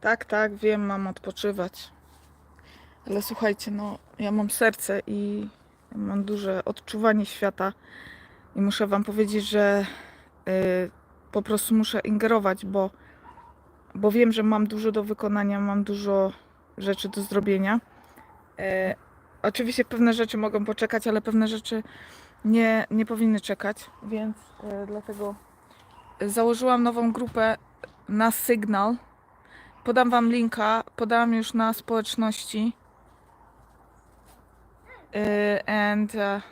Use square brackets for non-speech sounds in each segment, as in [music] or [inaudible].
Tak, tak, wiem, mam odpoczywać. Ale słuchajcie, no, ja mam serce i mam duże odczuwanie świata. I muszę Wam powiedzieć, że y, po prostu muszę ingerować, bo, bo wiem, że mam dużo do wykonania, mam dużo rzeczy do zrobienia. E, oczywiście pewne rzeczy mogą poczekać, ale pewne rzeczy nie, nie powinny czekać, więc e, dlatego założyłam nową grupę na Signal. Podam Wam linka, podałam już na społeczności. E, and e,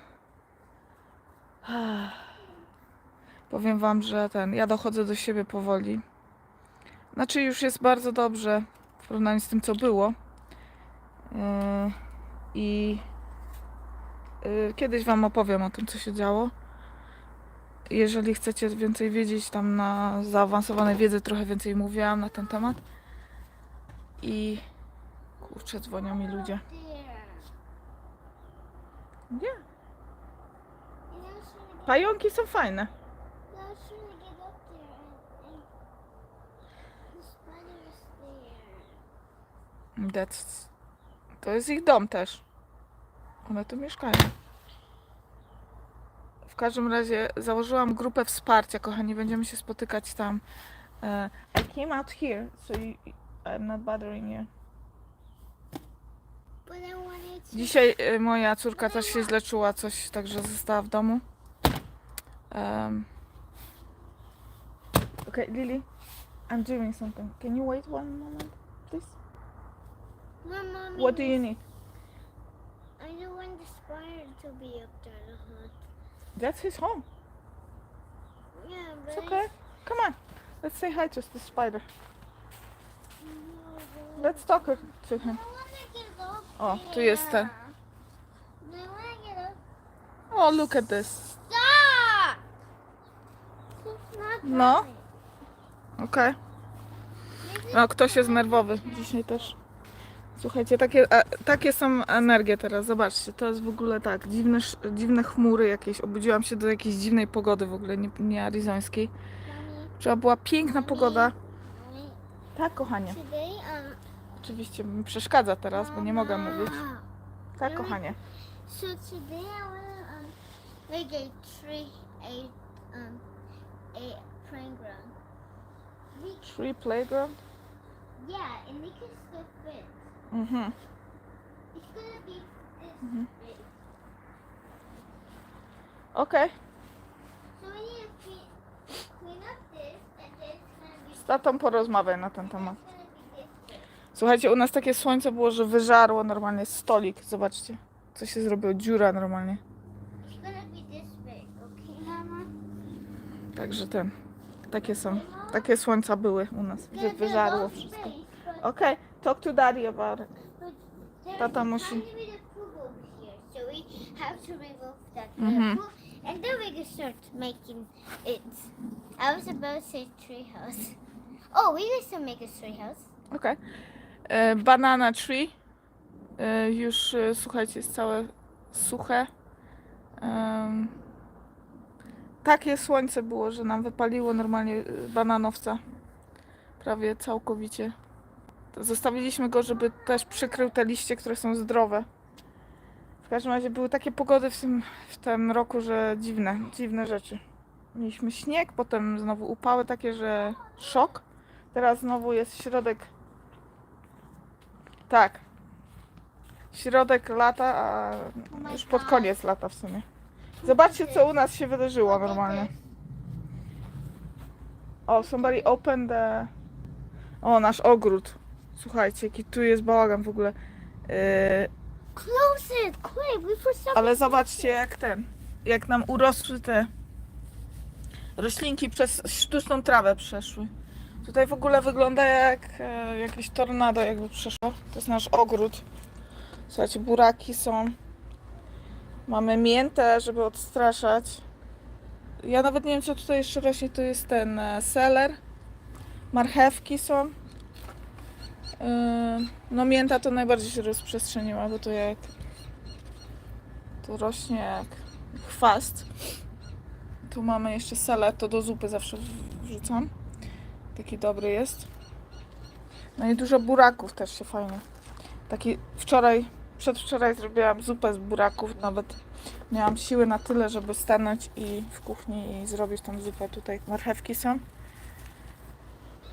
[sighs] powiem Wam, że ten, ja dochodzę do siebie powoli. Znaczy już jest bardzo dobrze w porównaniu z tym, co było. E, I e, kiedyś Wam opowiem o tym, co się działo. Jeżeli chcecie więcej wiedzieć, tam na zaawansowanej wiedzy trochę więcej mówiłam na ten temat. I kurczę, dzwonią mi ludzie. Nie, pająki są fajne. That's... To jest ich dom też. One tu mieszkają. W każdym razie założyłam grupę wsparcia, kochani. Będziemy się spotykać tam. E, I came out here, so you, I'm not bothering you. Dzisiaj e, moja córka też się źle czuła, coś, także została w domu. Um, okay, Lily, I'm doing something. Can you wait one moment, please? What do you need? I don't want the spider to be up there hunt. That's his home. Yeah, but It's okay. Come on. Let's say hi to the spider. Let's talk to him. O, tu jest ten. Oh, look at this. No. Okej. No, ktoś jest nerwowy dzisiaj też. Słuchajcie, takie, e, takie są energie teraz. Zobaczcie, to jest w ogóle tak. Dziwne, dziwne chmury jakieś. Obudziłam się do jakiejś dziwnej pogody w ogóle, nie, nie arizońskiej. Trzeba była piękna pogoda. Tak, kochanie. Oczywiście mi przeszkadza teraz, bo nie mogę mówić. Tak, kochanie. So today I um make a tree a um a playground. We, Tree playground. yeah, and fit. Mhm. It's gonna be this Mhm. big. Okej. So we need to clean, clean up this and then it's gonna be Z tatą porozmawiaj na ten temat. it's gonna be this big. Słuchajcie, u nas takie słońce było, że wyżarło normalnie stolik. Zobaczcie, co się zrobiło. Dziura normalnie. Okay? Także ten. Takie są. Takie słońca były u nas, że wyżarło wszystko. Okej, talk to daddy about it. Tata musi- Mhm. and then we can start making it. I was about to say treehouse. Oh, we can still make a treehouse. Okej. E, Banana tree. E, już, e, słuchajcie, jest całe suche. Takie słońce było, że nam wypaliło normalnie e, bananowca. Prawie całkowicie. Zostawiliśmy go, żeby też przykrył te liście, które są zdrowe. W każdym razie były takie pogody w tym, w tym roku, że dziwne, dziwne rzeczy. Mieliśmy śnieg, potem znowu upały takie, że szok. Teraz znowu jest środek. Tak. Środek lata, a my już pod koniec lata w sumie. Zobaczcie, co u nas się wydarzyło normalnie. O, somebody opened the... O, nasz ogród. Słuchajcie, jaki tu jest bałagan w ogóle. Yy, Close it, quick! We ale zobaczcie, jak ten... Jak nam urosły te roślinki przez sztuczną trawę przeszły. Tutaj w ogóle wygląda jak e, jakieś tornado jakby przeszło. To jest nasz ogród. Słuchajcie, buraki są. Mamy miętę, żeby odstraszać. Ja nawet nie wiem, co tutaj jeszcze rośnie. Tu jest ten e, seler. Marchewki są. Yy, no mięta to najbardziej się rozprzestrzeniła, bo to jak... To rośnie jak chwast. Tu mamy jeszcze seler, to do zupy zawsze wrzucam. Taki dobry jest. No i dużo buraków też się fajnie. Taki wczoraj, przedwczoraj zrobiłam zupę z buraków, nawet miałam siły na tyle, żeby stanąć i w kuchni i zrobić tą zupę. Tutaj marchewki są.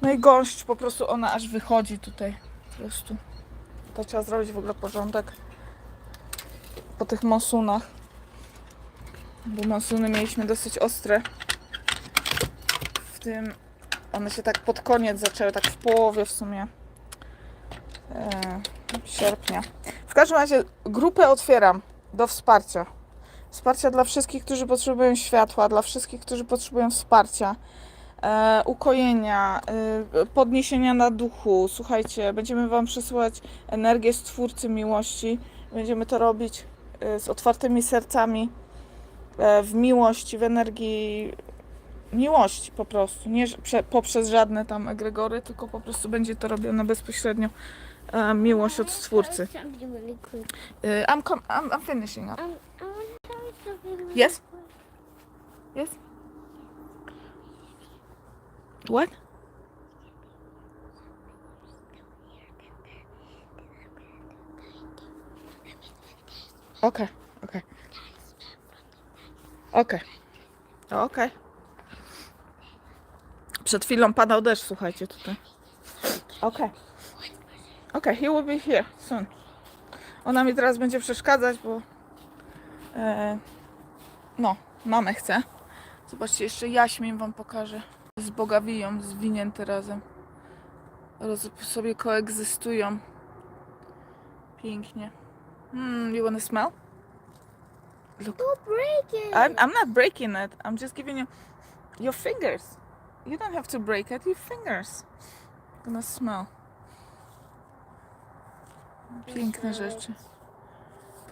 No i gąszcz, po prostu ona aż wychodzi tutaj. Po prostu. To trzeba zrobić w ogóle porządek po tych monsunach. Bo monsuny mieliśmy dosyć ostre. W tym one się tak pod koniec zaczęły, tak w połowie w sumie e, sierpnia. W każdym razie grupę otwieram do wsparcia. Wsparcia dla wszystkich, którzy potrzebują światła, dla wszystkich, którzy potrzebują wsparcia, e, ukojenia, e, podniesienia na duchu. Słuchajcie, będziemy Wam przesyłać energię Stwórcy Miłości. Będziemy to robić z otwartymi sercami, w miłości, w energii miłości po prostu. Nie prze, poprzez żadne tam egregory, tylko po prostu będzie to robione bezpośrednio e, miłość od Stwórcy. E, I'm, com- I'm, I'm finishing up. Yes? Yes? What? Okay, okay. Okay. Okay. Przed chwilą padał deszcz, słuchajcie, tutaj. Okay. Okay, he will be here soon. Ona mi teraz będzie przeszkadzać, bo e, no, mamę chcę. Zobaczcie, jeszcze jaśmin wam pokażę. Z bogawiją zwinięte razem. Roz, sobie koegzystują. Pięknie. Hmm, you wanna smell? Look. Don't break it. I'm, I'm not breaking it. I'm just giving you your fingers. You don't have to break it. Your fingers. Gonna smell. Piękne rzeczy.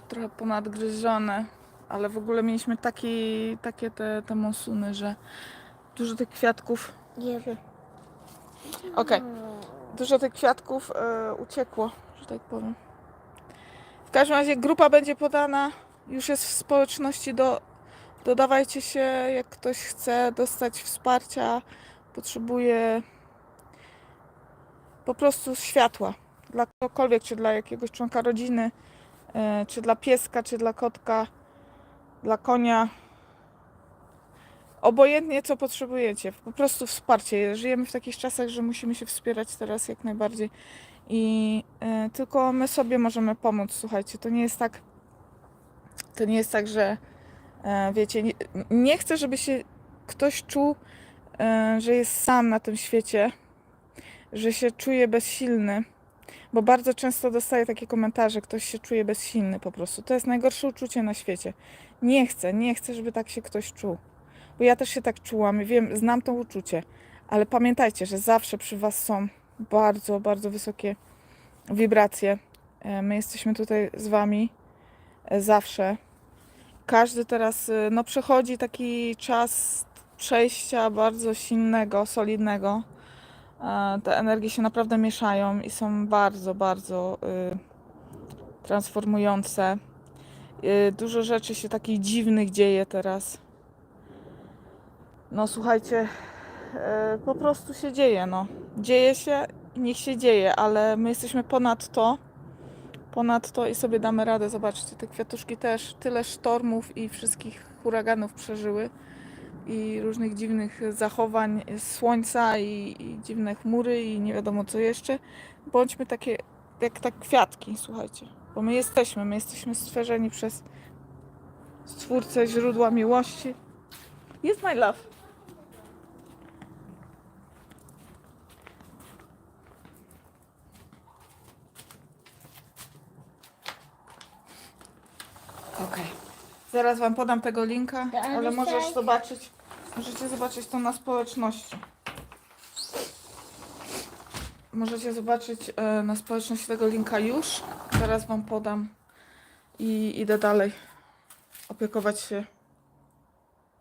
Trochę ponadgryzione, ale w ogóle mieliśmy taki, takie te, te monsuny, że dużo tych kwiatków. Yeah. Okej. Dużo tych kwiatków e, uciekło, że tak powiem. W każdym razie grupa będzie podana, już jest w społeczności, do, dodawajcie się, jak ktoś chce dostać wsparcia, potrzebuje po prostu światła. Dla kogokolwiek, czy dla jakiegoś członka rodziny, e, czy dla pieska, czy dla kotka, dla konia. Obojętnie co potrzebujecie, po prostu wsparcie. Żyjemy w takich czasach, że musimy się wspierać teraz jak najbardziej. I e, tylko my sobie możemy pomóc, słuchajcie. To nie jest tak, to nie jest tak, że wiecie, nie, nie chcę, żeby się ktoś czuł, e, że jest sam na tym świecie, że się czuje bezsilny. Bo bardzo często dostaję takie komentarze, ktoś się czuje bezsilny po prostu. To jest najgorsze uczucie na świecie. Nie chcę, nie chcę, żeby tak się ktoś czuł. Bo ja też się tak czułam i wiem, znam to uczucie. Ale pamiętajcie, że zawsze przy Was są bardzo, bardzo wysokie wibracje. E, My jesteśmy tutaj z Wami e, zawsze. Każdy teraz e, no, przechodzi taki czas przejścia bardzo silnego, solidnego. E, Te energie się naprawdę mieszają i są bardzo, bardzo y, transformujące. Y, Dużo rzeczy się takich dziwnych dzieje teraz. No słuchajcie, e, po prostu się dzieje, no. Dzieje się niech się dzieje, ale my jesteśmy ponad to. Ponad to i sobie damy radę. Zobaczcie, te kwiatuszki też tyle sztormów i wszystkich huraganów przeżyły. I różnych dziwnych zachowań słońca i, i dziwne chmury i nie wiadomo co jeszcze. Bądźmy takie jak tak kwiatki, słuchajcie. Bo my jesteśmy, my jesteśmy stworzeni przez Stwórcę źródła miłości. Jest my love. Zaraz wam podam tego linka, ale możesz zobaczyć, możecie zobaczyć to na społeczności. Możecie zobaczyć e, na społeczności tego linka już. Zaraz wam podam i idę dalej opiekować się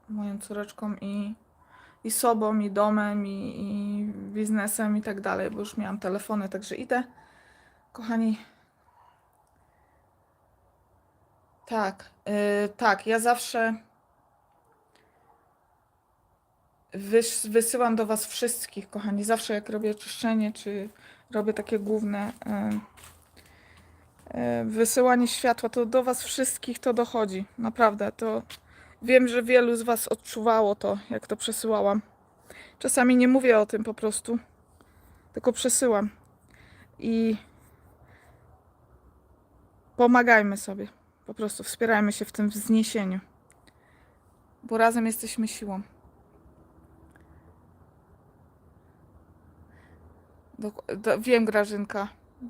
moją córeczką i, i sobą, i domem, i, i biznesem i tak dalej, bo już miałam telefony, także idę. Kochani, tak, yy, tak, ja zawsze wys wysyłam do Was wszystkich, kochani. Zawsze jak robię oczyszczenie, czy robię takie główne e, e, wysyłanie światła, to do Was wszystkich to dochodzi. Naprawdę, to wiem, że wielu z Was odczuwało to, jak to przesyłałam. Czasami nie mówię o tym po prostu, tylko przesyłam. I pomagajmy sobie. Po prostu wspierajmy się w tym wzniesieniu. Bo razem jesteśmy siłą. Dok- do, wiem, Grażynka.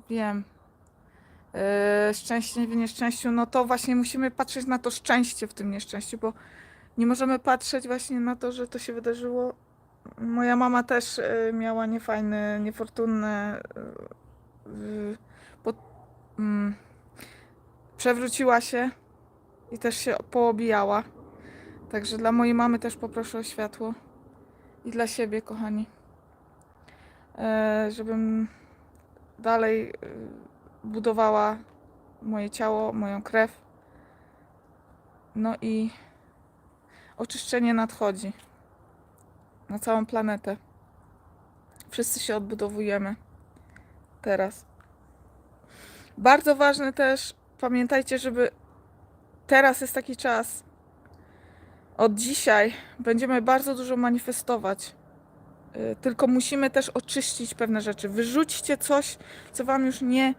Wiem. Yy, szczęście w nieszczęściu, no to właśnie musimy patrzeć na to szczęście w tym nieszczęściu, bo nie możemy patrzeć właśnie na to, że to się wydarzyło. Moja mama też yy, miała niefajne, niefortunne. Yy, pod, mm, przewróciła się i też się poobijała. Także dla mojej mamy też poproszę o światło. I dla siebie, kochani. E, żebym dalej e, budowała moje ciało, moją krew. No i oczyszczenie nadchodzi na całą planetę. Wszyscy się odbudowujemy teraz. Bardzo ważne też, pamiętajcie, żeby teraz jest taki czas. Od dzisiaj będziemy bardzo dużo manifestować. Y, Tylko musimy też oczyścić pewne rzeczy. Wyrzućcie coś, co Wam już nie.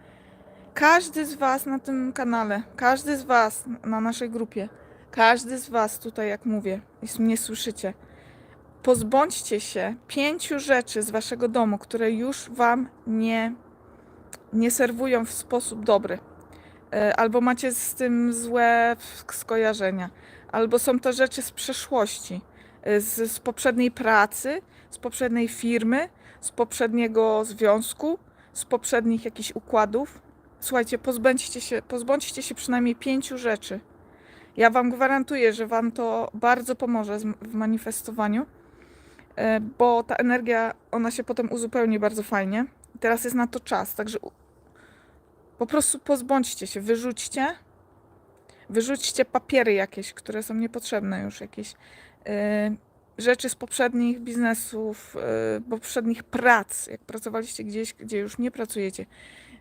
Każdy z Was na tym kanale, każdy z Was na naszej grupie, każdy z Was tutaj, jak mówię, jeśli mnie słyszycie, pozbądźcie się pięciu rzeczy z Waszego domu, które już Wam nie, nie serwują w sposób dobry. Y, Albo macie z tym złe skojarzenia, albo są to rzeczy z przeszłości, y, z, z poprzedniej pracy, z poprzedniej firmy, z poprzedniego związku, z poprzednich jakichś układów. Słuchajcie, pozbędźcie się, pozbądźcie się przynajmniej pięciu rzeczy. Ja Wam gwarantuję, że Wam to bardzo pomoże w manifestowaniu, e, bo ta energia, ona się potem uzupełni bardzo fajnie. Teraz jest na to czas, także po prostu pozbądźcie się, wyrzućcie, wyrzućcie papiery jakieś, które są niepotrzebne już, jakieś e, rzeczy z poprzednich biznesów, e, poprzednich prac, jak pracowaliście gdzieś, gdzie już nie pracujecie,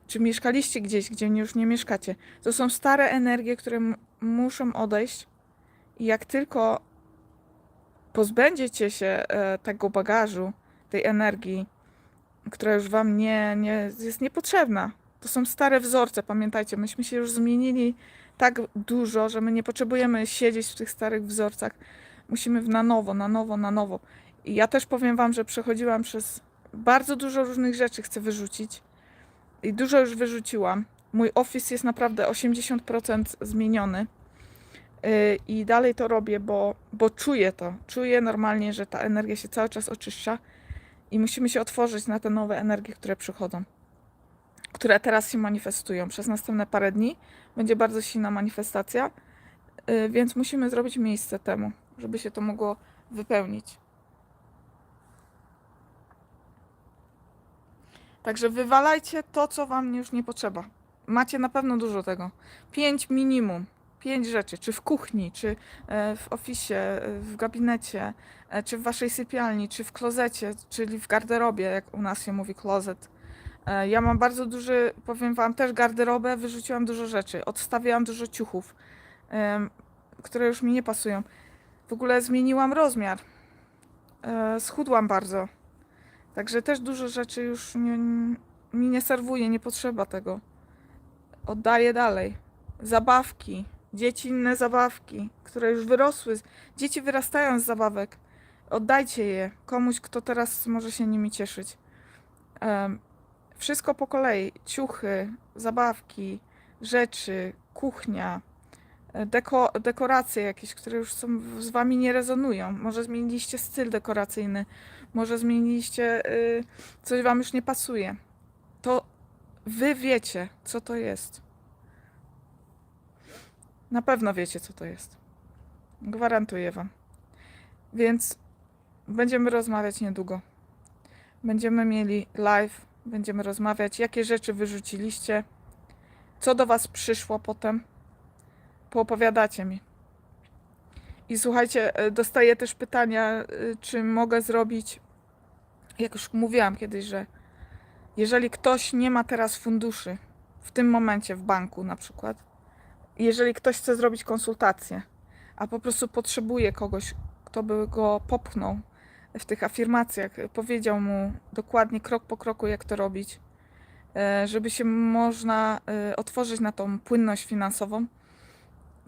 czy mieszkaliście gdzieś, gdzie już nie mieszkacie. To są stare energie, które muszą odejść i jak tylko pozbędziecie się e, tego bagażu, tej energii, która już wam nie, nie jest niepotrzebna. To są stare wzorce, pamiętajcie, myśmy się już zmienili tak dużo, że my nie potrzebujemy siedzieć w tych starych wzorcach musimy na nowo, na nowo, na nowo. I ja też powiem Wam, że przechodziłam przez bardzo dużo różnych rzeczy, chcę wyrzucić. I dużo już wyrzuciłam. Mój office jest naprawdę 80% zmieniony. Yy, I dalej to robię, bo, bo czuję to. Czuję normalnie, że ta energia się cały czas oczyszcza i musimy się otworzyć na te nowe energie, które przychodzą, które teraz się manifestują. Przez następne parę dni będzie bardzo silna manifestacja, yy, więc musimy zrobić miejsce temu żeby się to mogło wypełnić. Także wywalajcie to, co wam już nie potrzeba. Macie na pewno dużo tego. Pięć minimum. Pięć rzeczy, czy w kuchni, czy e, w oficie, e, w gabinecie, e, czy w waszej sypialni, czy w klozecie, czyli w garderobie, jak u nas się mówi klozet. E, Ja mam bardzo duży, powiem wam, też garderobę, wyrzuciłam dużo rzeczy, odstawiałam dużo ciuchów, które już mi nie pasują. W ogóle zmieniłam rozmiar. E, schudłam bardzo. Także też dużo rzeczy już nie, mi nie serwuje, nie potrzeba tego. Oddaję dalej. Zabawki, dziecinne zabawki, które już wyrosły. Dzieci wyrastają z zabawek. Oddajcie je komuś, kto teraz może się nimi cieszyć. Wszystko po kolei. Ciuchy, zabawki, rzeczy, kuchnia deko, dekoracje jakieś, które już są z wami nie rezonują. Może zmieniliście styl dekoracyjny, może zmieniliście y, coś wam już nie pasuje. To wy wiecie, co to jest. Na pewno wiecie, co to jest. Gwarantuję wam. Więc będziemy rozmawiać niedługo. Będziemy mieli live, będziemy rozmawiać, jakie rzeczy wyrzuciliście, co do was przyszło potem poopowiadacie mi. I słuchajcie, e, dostaję też pytania, e, czy mogę zrobić, jak już mówiłam kiedyś, że jeżeli ktoś nie ma teraz funduszy, w tym momencie w banku na przykład, jeżeli ktoś chce zrobić konsultację, a po prostu potrzebuje kogoś, kto by go popchnął w tych afirmacjach, powiedział mu dokładnie krok po kroku, jak to robić, e, żeby się można e, otworzyć na tą płynność finansową,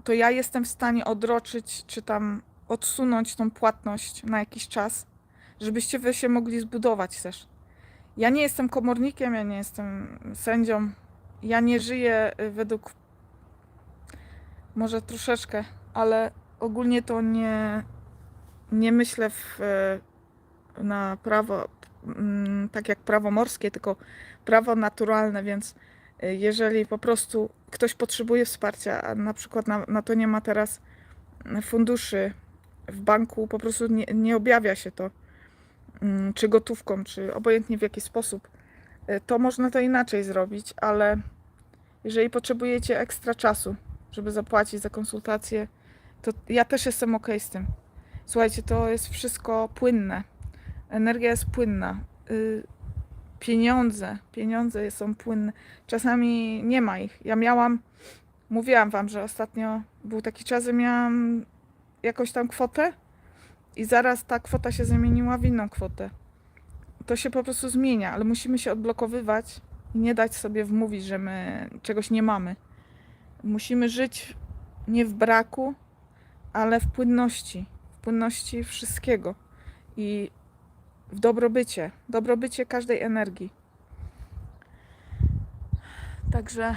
to ja jestem w stanie odroczyć, czy tam odsunąć tą płatność na jakiś czas, żebyście wy się mogli zbudować też. Ja nie jestem komornikiem, ja nie jestem sędzią, ja nie żyję y, według może troszeczkę, ale ogólnie to nie, nie myślę w, na prawo mm, tak jak prawo morskie, tylko prawo naturalne, więc y, jeżeli po prostu ktoś potrzebuje wsparcia, a na przykład na, na to nie ma teraz funduszy w banku, po prostu nie, nie objawia się to, mm, czy gotówką, czy obojętnie w jaki sposób, y, to można to inaczej zrobić, ale jeżeli potrzebujecie ekstra czasu, żeby zapłacić za konsultację, to ja też jestem ok z tym. Słuchajcie, to jest wszystko płynne. Energia jest płynna. Y, Pieniądze, pieniądze są płynne. Czasami nie ma ich. Ja miałam, mówiłam wam, że ostatnio był taki czas, że miałam jakąś tam kwotę i zaraz ta kwota się zamieniła w inną kwotę. To się po prostu zmienia, ale musimy się odblokowywać i nie dać sobie wmówić, że my czegoś nie mamy. Musimy żyć nie w braku, ale w płynności, w płynności wszystkiego i w dobrobycie, dobrobycie każdej energii. Także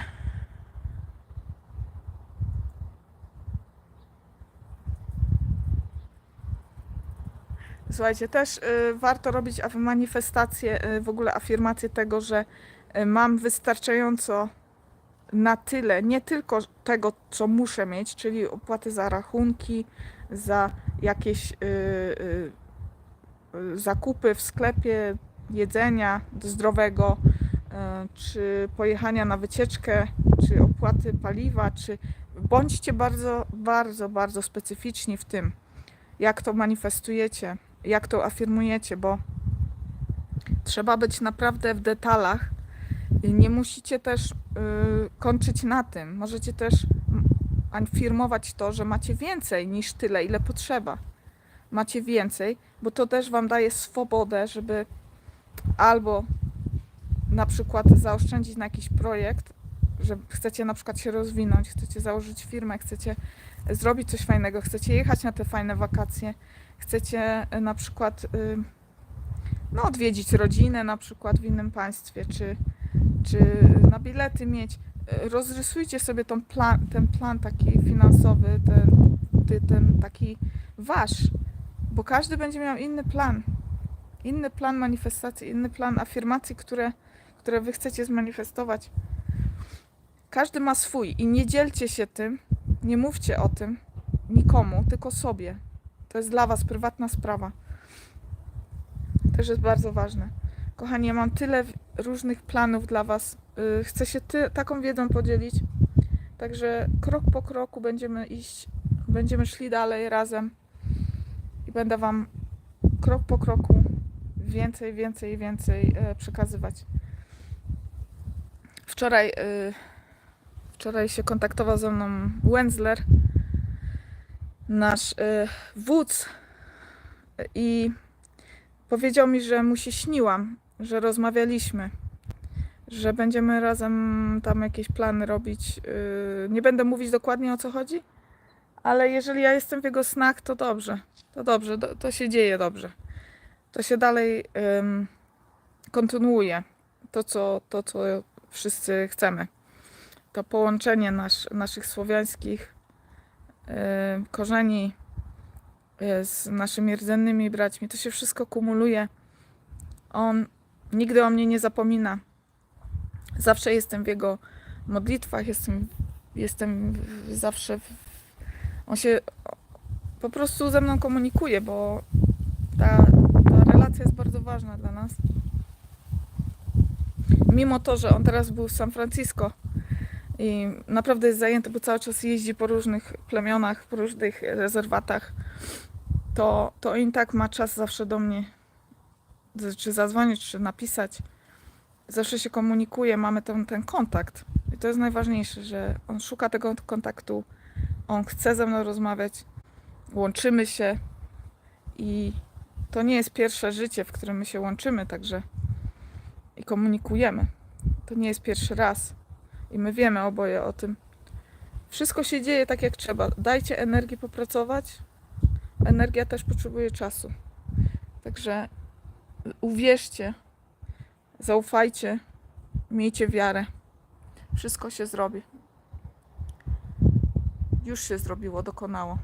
Słuchajcie, też y, warto robić manifestacje, y, w ogóle afirmację tego, że y, mam wystarczająco na tyle, nie tylko tego, co muszę mieć, czyli opłaty za rachunki, za jakieś zakupy w sklepie, jedzenia zdrowego, y, czy pojechania na wycieczkę, czy opłaty paliwa, czy bądźcie bardzo, bardzo, bardzo specyficzni w tym, jak to manifestujecie, jak to afirmujecie, bo trzeba być naprawdę w detalach. Nie musicie też y, kończyć na tym. Możecie też afirmować to, że macie więcej niż tyle, ile potrzeba. Macie więcej, bo to też Wam daje swobodę, żeby albo na przykład zaoszczędzić na jakiś projekt, że chcecie na przykład się rozwinąć, chcecie założyć firmę, chcecie zrobić coś fajnego, chcecie jechać na te fajne wakacje, chcecie y, na przykład y, no, odwiedzić rodzinę na przykład w innym państwie, czy, czy na bilety mieć. Y, Rozrysujcie sobie plan, ten plan taki finansowy, ten, ten taki wasz, bo każdy będzie miał inny plan. Inny plan manifestacji, inny plan afirmacji, które, które wy chcecie zmanifestować. Każdy ma swój i nie dzielcie się tym, nie mówcie o tym nikomu, tylko sobie. To jest dla Was prywatna sprawa. Też jest bardzo ważne. Kochani, ja mam tyle różnych planów dla Was. Yy, Chcę się ty, taką wiedzą podzielić. Także krok po kroku będziemy iść, będziemy szli dalej razem i będę Wam krok po kroku więcej, więcej, więcej e, przekazywać. Wczoraj, y, wczoraj się kontaktował ze mną Wenzler, nasz y, wódz i powiedział mi, że mu się śniłam, że rozmawialiśmy, że będziemy razem tam jakieś plany robić. Nie będę mówić dokładnie o co chodzi, ale jeżeli ja jestem w jego snach, to dobrze. To dobrze, to, to się dzieje dobrze. To się dalej ym, kontynuuje. To co, to, co wszyscy chcemy. To połączenie nasz, naszych słowiańskich korzeni y, z naszymi rdzennymi braćmi. To się wszystko kumuluje. On nigdy o mnie nie zapomina. Zawsze jestem w jego modlitwach, jestem, jestem zawsze. W, on się po prostu ze mną komunikuje, bo ta, ta relacja jest bardzo ważna dla nas. Mimo to, że on teraz był w San Francisco i naprawdę jest zajęty, bo cały czas jeździ po różnych plemionach, w różnych rezerwatach, to, to on tak ma czas zawsze do mnie, czy zadzwonić, czy napisać. Zawsze się komunikuje, mamy ten, ten kontakt. I to jest najważniejsze, że on szuka tego kontaktu, on chce ze mną rozmawiać, łączymy się i to nie jest pierwsze życie, w którym my się łączymy, także i komunikujemy. To nie jest pierwszy raz i my wiemy oboje o tym. Wszystko się dzieje tak jak trzeba. Dajcie energii popracować. Energia też potrzebuje czasu. Także uwierzcie, zaufajcie, miejcie wiarę. Wszystko się zrobi. Już się zrobiło, dokonało.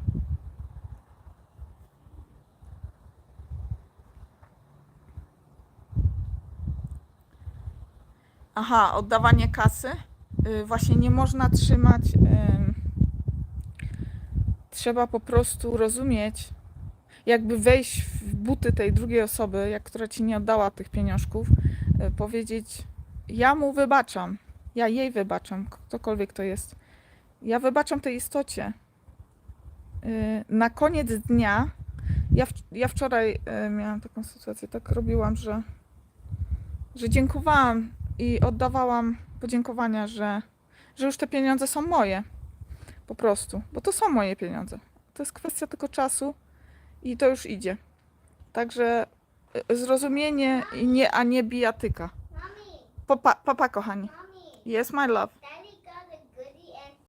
Aha, oddawanie kasy. Y, Właśnie nie można trzymać. ym, Trzeba po prostu rozumieć, jakby wejść w buty tej drugiej osoby, jak która ci nie oddała tych pieniążków, y, powiedzieć: Ja mu wybaczam, ja jej wybaczam, ktokolwiek to jest. Ja wybaczam tej istocie. Y, Na koniec dnia, ja, w- ja wczoraj y, miałam taką sytuację, tak robiłam, że, że dziękowałam i oddawałam podziękowania, że, że już te pieniądze są moje. Po prostu, bo to są moje pieniądze. To jest kwestia tylko czasu i to już idzie. Także y, zrozumienie, i nie, a nie bijatyka. Papa, papa kochani. Yes, my love.